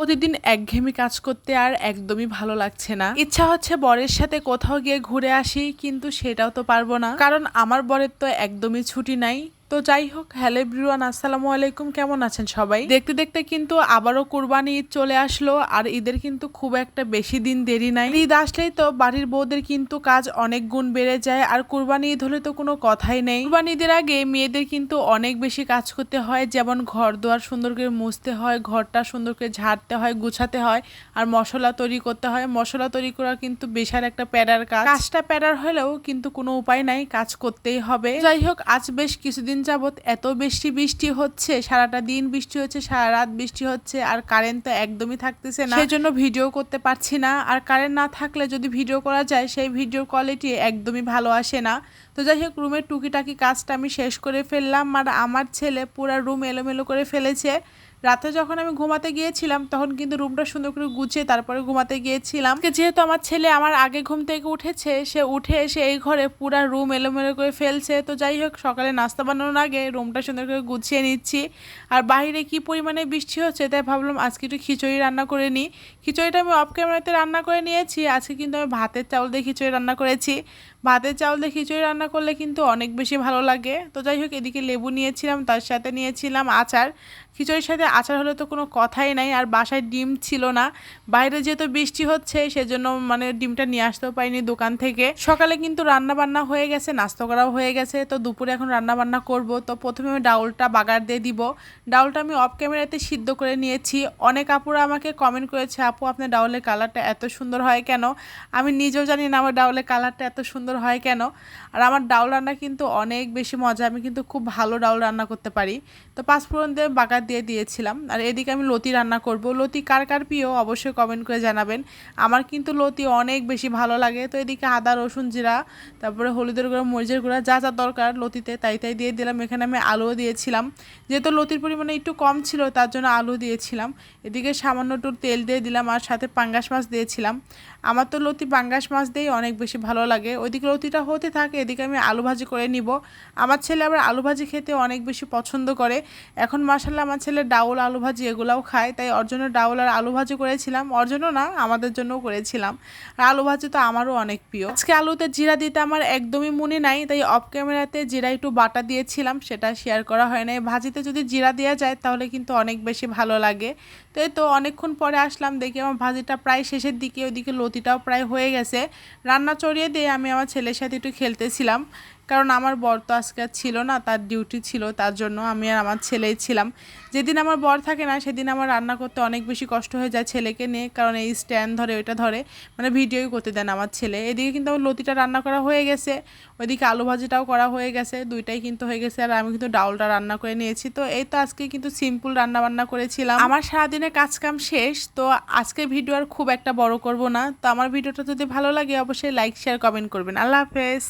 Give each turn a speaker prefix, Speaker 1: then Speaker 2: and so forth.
Speaker 1: প্রতিদিন একঘেমি কাজ করতে আর একদমই ভালো লাগছে না। ইচ্ছা হচ্ছে বরের সাথে কোথাও গিয়ে ঘুরে আসি, কিন্তু সেটাও তো পারব না। কারণ আমার বরের তো একদমই ছুটি নাই। তো যাই হোক হ্যালো ব্রিওয়ান আসসালামু আলাইকুম, কেমন আছেন সবাই? দেখতে দেখতে কিন্তু আবারও কুরবানি ঈদ চলে আসলো আর ঈদের কিন্তু খুব একটা বেশি দিন দেরি নাই। ঈদ আসলেই তো বাড়ির বউদের কিন্তু কাজ অনেক গুণ বেড়ে যায় আর কুরবানি ঈদ হলে তো কোনো কথাই নেই। কুরবানি ঈদের আগে মেয়েদের কিন্তু অনেক বেশি কাজ করতে হয়, যেমন ঘর দুয়ার সুন্দর করে মুছতে হয়, ঘরটা সুন্দর করে ঝাড়তে হয়, গুছাতে হয় আর মশলা তৈরি করতে হয়। মশলা তৈরি করা কিন্তু বেশার একটা প্যারার কাজ। কাজটা প্যারার হলেও কিন্তু কোনো উপায় নাই, কাজ করতেই হবে। যাই হোক, আজ বেশ কিছুদিন যাবত এত বেশি বৃষ্টি হচ্ছে, সারাটা দিন বৃষ্টি হচ্ছে, সারা রাত বৃষ্টি হচ্ছে, আর কারেন্ট তো একদমই থাকতেছে না। সেই জন্য ভিডিও করতে পারছি না। আর কারেন্ট না থাকলে যদি ভিডিও করা যায়, সেই ভিডিও কোয়ালিটি একদমই ভালো আসে না। তো যাই হোক রুমের টুকিটাকি কাজটা আমি শেষ করে ফেললাম। আর আমার ছেলে পুরো রুম এলোমেলো করে ফেলেছে। রাতে যখন আমি ঘুমাতে গিয়েছিলাম, তখন কিন্তু রুমটা সুন্দর করে গুছিয়ে তারপরে ঘুমাতে গিয়েছিলাম। যেহেতু আমার ছেলে আমার আগে ঘুম থেকে উঠেছে, সে উঠে এসে এই ঘরে পুরা রুম এলোমেলো করে ফেলছে। তো যাই হোক, সকালে নাস্তা বানানোর আগে রুমটা সুন্দর করে গুছিয়ে নিচ্ছি। আর বাইরে কি পরিমাণে বৃষ্টি হচ্ছে, তাই ভাবলাম আজকে একটু খিচুড়ি রান্না করে নিই। খিচুড়িটা আমি অফ ক্যামেরাতে রান্না করে নিয়েছি, আজকে কিন্তু আমি ভাতের চাউল দিয়ে খিচুড়ি রান্না করেছি। ভাতের চাউল দিয়ে খিচুড়ি রান্না করলে কিন্তু অনেক বেশি ভালো লাগে। তো যাই হোক, এদিকে লেবু নিয়েছিলাম, তার সাথে নিয়েছিলাম আচার। খিচুড়ির সাথে আচার হলে তো কোনো কথাই নাই, আর বাসায় ডিম ছিল না। বাইরে যেহেতু বৃষ্টি হচ্ছে, সেজন্য মানে ডিমটা নিয়ে আসতেও পারিনি দোকান থেকে। সকালে কিন্তু রান্না বান্না হয়ে গেছে, নাস্তা করাও হয়ে গেছে। তো দুপুরে এখন রান্না বান্না করব। তো প্রথমে আমি ডাউলটা বাগার দিয়ে দিব। ডাউলটা আমি অফ ক্যামেরাতে সিদ্ধ করে নিয়েছি। অনেক আপুরা আমাকে কমেন্ট করেছে, আপু, আপনার ডাউলের কালারটা এত সুন্দর হয় কেন? আমি নিজেও জানি না আমার ডাউলের কালারটা এত সুন্দর হয় কেন? আর আমার ডাউল রান্না কিন্তু অনেক বেশি মজা। আমি কিন্তু খুব ভালো ডাউল রান্না করতে পারি। তো পাঁচফোড়ন দিয়ে বাগার দিয়ে দিয়েছিলাম। আর এদিকে আমি লতি রান্না করব। লতি কার কার প্রিয় অবশ্যই কমেন্ট করে জানাবেন। আমার কিন্তু লতি অনেক বেশি ভালো লাগে। তো এদিকে আদা, রসুন জিরা, তারপরে হলুদের গুঁড়া, মরিচের গুঁড়া, যা যা দরকার লতিতে তাই তাই দিয়ে দিলাম। এখানে আমি আলুও দিয়েছিলাম। যেহেতু লতির পরিমাণে একটু কম ছিল, তার জন্য আলু দিয়েছিলাম। এদিকে সামান্য একটু তেল দিয়ে দিলাম আর সাথে পাঙ্গাস মাছ দিয়েছিলাম। আমার তো লতি পাঙ্গাস মাছ দিয়েই অনেক বেশি ভালো লাগে। ওইদিকে লতিটা হতে থাকে, এদিকে আমি আলু ভাজি করে নিব। আমার ছেলে আবার আলু ভাজি খেতে অনেক বেশি পছন্দ করে। এখন মাসাল্লাহ আমার ছেলে ডাউল আলু ভাজি এগুলাও খায়, তাই ওর জন্য ডাউল আর আলু ভাজি করেছিলাম। ওর জন্য না, আমাদের জন্যও করেছিলাম। আর আলু ভাজি তো আমারও অনেক প্রিয়। আজকে আলুতে জিরা দিতে আমার একদমই মনে নাই, তাই অফ ক্যামেরাতে জিরা একটু বাটা দিয়েছিলাম, সেটা শেয়ার করা হয় না ভাজিতে যদি জিরা দেওয়া যায়, তাহলে কিন্তু অনেক বেশি ভালো লাগে। তো এই তো অনেকক্ষণ পরে আসলাম, দেখি আমার ভাজিটা প্রায় শেষের দিকে, ওইদিকে লতিটাও প্রায় হয়ে গেছে। রান্না চড়িয়ে দিয়ে আমি আমার ছেলের সাথে একটু খেলতেছিলাম। কারণ আমার বর তো আজকে ছিল না, তার ডিউটি ছিল, তার জন্য আমি আর আমার ছেলেই ছিলাম। যেদিন আমার বর থাকে না, সেদিন আমার রান্না করতে অনেক বেশি কষ্ট হয়ে যায় ছেলেকে নিয়ে, কারণ এই স্ট্যান্ড ধরে, ওইটা ধরে মানে ভিডিওই করতে দেন আমার ছেলে। এদিকে কিন্তু আমার লতিটা রান্না করা হয়ে গেছে, ওইদিকে আলু ভাজিটাও করা হয়ে গেছে, দুইটাই কিন্তু হয়ে গেছে, আর আমি কিন্তু ডাউলটা রান্না করে নিয়েছি। তো এই তো আজকে কিন্তু সিম্পল রান্না বান্না করেছিলাম। আমার সারাদিনের কাজ কাম শেষ, তো আজকে ভিডিও আর খুব একটা বড় করব না। তো আমার ভিডিওটা যদি ভালো লাগে, অবশ্যই লাইক শেয়ার কমেন্ট করবেন। আল্লাহ হাফেজ।